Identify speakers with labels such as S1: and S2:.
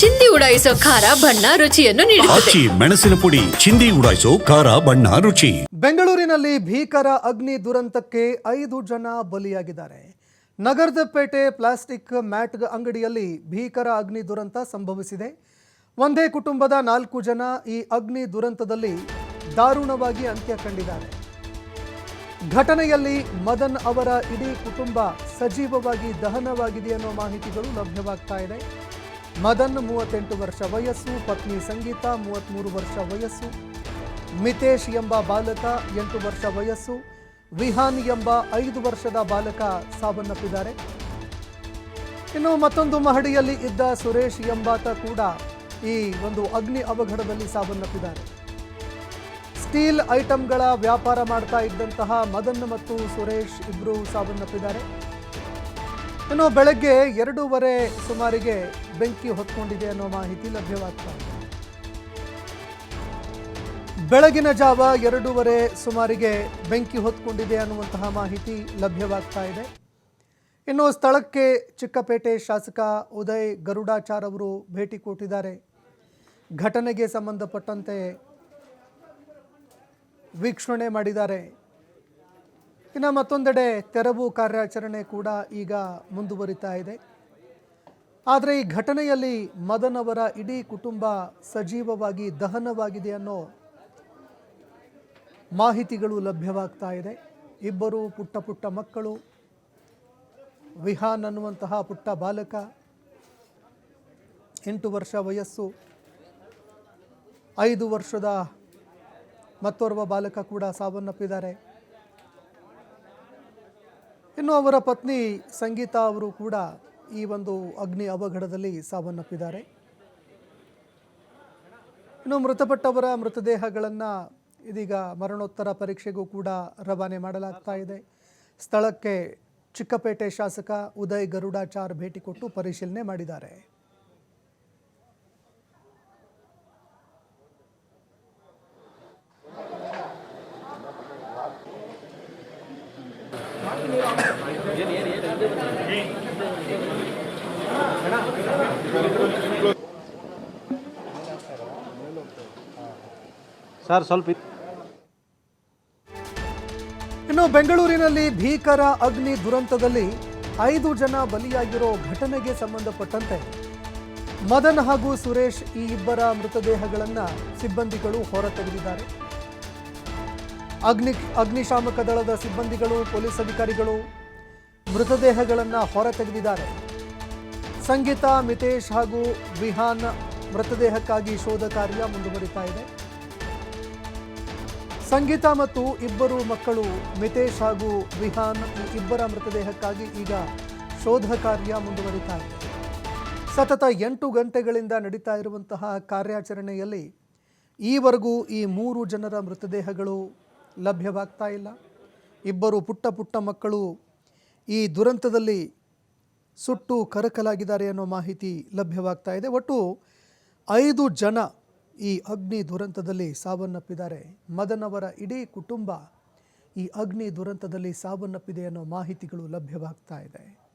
S1: ಚಿಂದಿ ಉಡಾಯಿಸೋ ಖಾರ ಬಣ್ಣ ರುಚಿಯನ್ನು ನೀಡುತ್ತದೆ.
S2: ಆಚಿ ಮೆಣಸಿನ ಪುಡಿ ಚಿಂದಿ ಉಡಾಯಿಸೋ ಖಾರ ಬಣ್ಣ ರುಚಿ.
S3: ಬೆಂಗಳೂರಿನಲ್ಲಿ ಭೀಕರ ಅಗ್ನಿ ದುರಂತಕ್ಕೆ ಐದು ಜನ ಬಲಿಯಾಗಿದ್ದಾರೆ. ನಗರದ ಪೇಟೆ ಪ್ಲಾಸ್ಟಿಕ್ ಮ್ಯಾಟ್ ಅಂಗಡಿಯಲ್ಲಿ ಭೀಕರ ಅಗ್ನಿ ದುರಂತ ಸಂಭವಿಸಿದೆ. ಒಂದೇ ಕುಟುಂಬದ ನಾಲ್ಕು ಜನ ಈ ಅಗ್ನಿ ದುರಂತದಲ್ಲಿ ದಾರುಣವಾಗಿ ಅಂತ್ಯ ಕಂಡಿದ್ದಾರೆ. ಘಟನೆಯಲ್ಲಿ ಮದನ್ ಅವರ ಇಡೀ ಕುಟುಂಬ ಸಜೀವವಾಗಿ ದಹನವಾಗಿದೆ ಅನ್ನೋ ಮಾಹಿತಿಗಳು ಲಭ್ಯವಾಗ್ತಾ ಇದೆ. ಮದನ್ ಮೂವತ್ತೆಂಟು ವರ್ಷ ವಯಸ್ಸು, ಪತ್ನಿ ಸಂಗೀತ ಮೂವತ್ತ್ಮೂರು ವರ್ಷ ವಯಸ್ಸು, ಮಿತೇಶ್ ಎಂಬ ಬಾಲಕ ಎಂಟು ವರ್ಷ ವಯಸ್ಸು, ವಿಹಾನ್ ಎಂಬ ಐದು ವರ್ಷದ ಬಾಲಕ ಸಾವನ್ನಪ್ಪಿದ್ದಾರೆ. ಇನ್ನು ಮತ್ತೊಂದು ಮಹಡಿಯಲ್ಲಿ ಇದ್ದ ಸುರೇಶ್ ಎಂಬಾತ ಕೂಡ ಈ ಒಂದು ಅಗ್ನಿ ಅವಘಡದಲ್ಲಿ ಸಾವನ್ನಪ್ಪಿದ್ದಾರೆ. ಸ್ಟೀಲ್ ಐಟಂಗಳ ವ್ಯಾಪಾರ ಮಾಡ್ತಾ ಇದ್ದಂತಹ ಮದನ್ ಮತ್ತು ಸುರೇಶ್ ಇಬ್ಬರು ಸಾವನ್ನಪ್ಪಿದ್ದಾರೆ. ಇನ್ನು ಬೆಳಗ್ಗೆ ಎರಡೂವರೆ ಸುಮಾರಿಗೆ ಬೆಂಕಿ ಹೊತ್ಕೊಂಡಿದೆ ಅನ್ನೋ ಮಾಹಿತಿ ಲಭ್ಯವಾಗ್ತಾ ಇದೆ. ಬೆಳಗಿನ ಜಾವ ಎರಡೂವರೆ ಸುಮಾರಿಗೆ ಬೆಂಕಿ ಹೊತ್ಕೊಂಡಿದೆ ಅನ್ನುವಂತಹ ಮಾಹಿತಿ ಲಭ್ಯವಾಗ್ತಾ ಇದೆ. ಇನ್ನು ಸ್ಥಳಕ್ಕೆ ಚಿಕ್ಕಪೇಟೆ ಶಾಸಕ ಉದಯ್ ಗರುಡಾಚಾರ್ ಅವರು ಭೇಟಿ ಕೊಟ್ಟಿದ್ದಾರೆ. ಘಟನೆಗೆ ಸಂಬಂಧಪಟ್ಟಂತೆ ವೀಕ್ಷಣೆ ಮಾಡಿದ್ದಾರೆ. ಇನ್ನು ಮತ್ತೊಂದೆಡೆ ತೆರವು ಕಾರ್ಯಾಚರಣೆ ಕೂಡ ಈಗ ಮುಂದುವರಿತಾ ಇದೆ. ಆದರೆ ಈ ಘಟನೆಯಲ್ಲಿ ಮದನ್ ಅವರ ಇಡೀ ಕುಟುಂಬ ಸಜೀವವಾಗಿ ದಹನವಾಗಿದೆ ಅನ್ನೋ ಮಾಹಿತಿಗಳು ಲಭ್ಯವಾಗ್ತಾ ಇದೆ. ಇಬ್ಬರು ಪುಟ್ಟ ಪುಟ್ಟ ಮಕ್ಕಳು, ವಿಹಾನ್ ಅನ್ನುವಂತಹ ಪುಟ್ಟ ಬಾಲಕ, ಎಂಟು ವರ್ಷ ವಯಸ್ಸು, ಐದು ವರ್ಷದ ಮತ್ತೋರ್ವ ಬಾಲಕ ಕೂಡ ಸಾವನ್ನಪ್ಪಿದ್ದಾರೆ. ಇನ್ನು ಅವರ ಪತ್ನಿ ಸಂಗೀತ ಅವರು ಕೂಡ ಈ ಒಂದು ಅಗ್ನಿ ಅವಘಡದಲ್ಲಿ ಸಾವನ್ನಪ್ಪಿದ್ದಾರೆ. ಇನ್ನು ಮೃತಪಟ್ಟವರ ಮೃತದೇಹಗಳನ್ನು ಇದೀಗ ಮರಣೋತ್ತರ ಪರೀಕ್ಷೆಗೂ ಕೂಡ ರವಾನೆ ಮಾಡಲಾಗ್ತಾ ಇದೆ. ಸ್ಥಳಕ್ಕೆ ಚಿಕ್ಕಪೇಟೆ ಶಾಸಕ ಉದಯ್ ಗರುಡಾಚಾರ್ ಭೇಟಿ ಕೊಟ್ಟು ಪರಿಶೀಲನೆ ಮಾಡಿದ್ದಾರೆ.
S4: ಸರ್, ಸ್ವಲ್ಪ
S3: ಇನ್ನು ಬೆಂಗಳೂರಿನಲ್ಲಿ ಭೀಕರ ಅಗ್ನಿ ದುರಂತದಲ್ಲಿ ಐದು ಜನ ಬಲಿಯಾಗಿರೋ ಘಟನೆಗೆ ಸಂಬಂಧಪಟ್ಟಂತೆ ಮದನ್ ಹಾಗೂ ಸುರೇಶ್ ಈ ಇಬ್ಬರ ಮೃತದೇಹಗಳನ್ನು ಸಿಬ್ಬಂದಿಗಳು ಹೊರತೆಗೆದಿದ್ದಾರೆ. ಅಗ್ನಿ ಅಗ್ನಿಶಾಮಕ ದಳದ ಸಿಬ್ಬಂದಿಗಳು, ಪೊಲೀಸ್ ಅಧಿಕಾರಿಗಳು ಮೃತದೇಹಗಳನ್ನು ಹೊರ ತೆಗೆದಿದ್ದಾರೆ ಸಂಗೀತ, ಮಿತೇಶ್ ಹಾಗೂ ವಿಹಾನ್ ಮೃತದೇಹಕ್ಕಾಗಿ ಶೋಧ ಕಾರ್ಯ ಮುಂದುವರಿತಾ ಇದೆ. ಸಂಗೀತ ಮತ್ತು ಇಬ್ಬರು ಮಕ್ಕಳು, ಮಿತೇಶ್ ಹಾಗೂ ವಿಹಾನ್ ಇಬ್ಬರ ಮೃತದೇಹಕ್ಕಾಗಿ ಈಗ ಶೋಧ ಕಾರ್ಯ ಮುಂದುವರಿತಾ ಇದೆ. ಸತತ ಎಂಟು ಗಂಟೆಗಳಿಂದ ನಡೀತಾ ಇರುವಂತಹ ಕಾರ್ಯಾಚರಣೆಯಲ್ಲಿ ಈವರೆಗೂ ಈ ಮೂರು ಜನರ ಮೃತದೇಹಗಳು ಲಭ್ಯವಾಗ್ತಾ ಇಲ್ಲ. ಇಬ್ಬರು ಪುಟ್ಟ ಪುಟ್ಟ ಮಕ್ಕಳು ಈ ದುರಂತದಲ್ಲಿ ಸುಟ್ಟು ಕರಕಲಾಗಿದ್ದಾರೆ ಅನ್ನೋ ಮಾಹಿತಿ ಲಭ್ಯವಾಗ್ತಾ ಇದೆ. ಒಟ್ಟು ಐದು ಜನ ಈ ಅಗ್ನಿ ದುರಂತದಲ್ಲಿ ಸಾವನ್ನಪ್ಪಿದ್ದಾರೆ. ಮದನವರ ಇಡೀ ಕುಟುಂಬ ಈ ಅಗ್ನಿ ದುರಂತದಲ್ಲಿ ಸಾವನ್ನಪ್ಪಿದೆ ಅನ್ನೋ ಮಾಹಿತಿಗಳು ಲಭ್ಯವಾಗ್ತಾ ಇದೆ.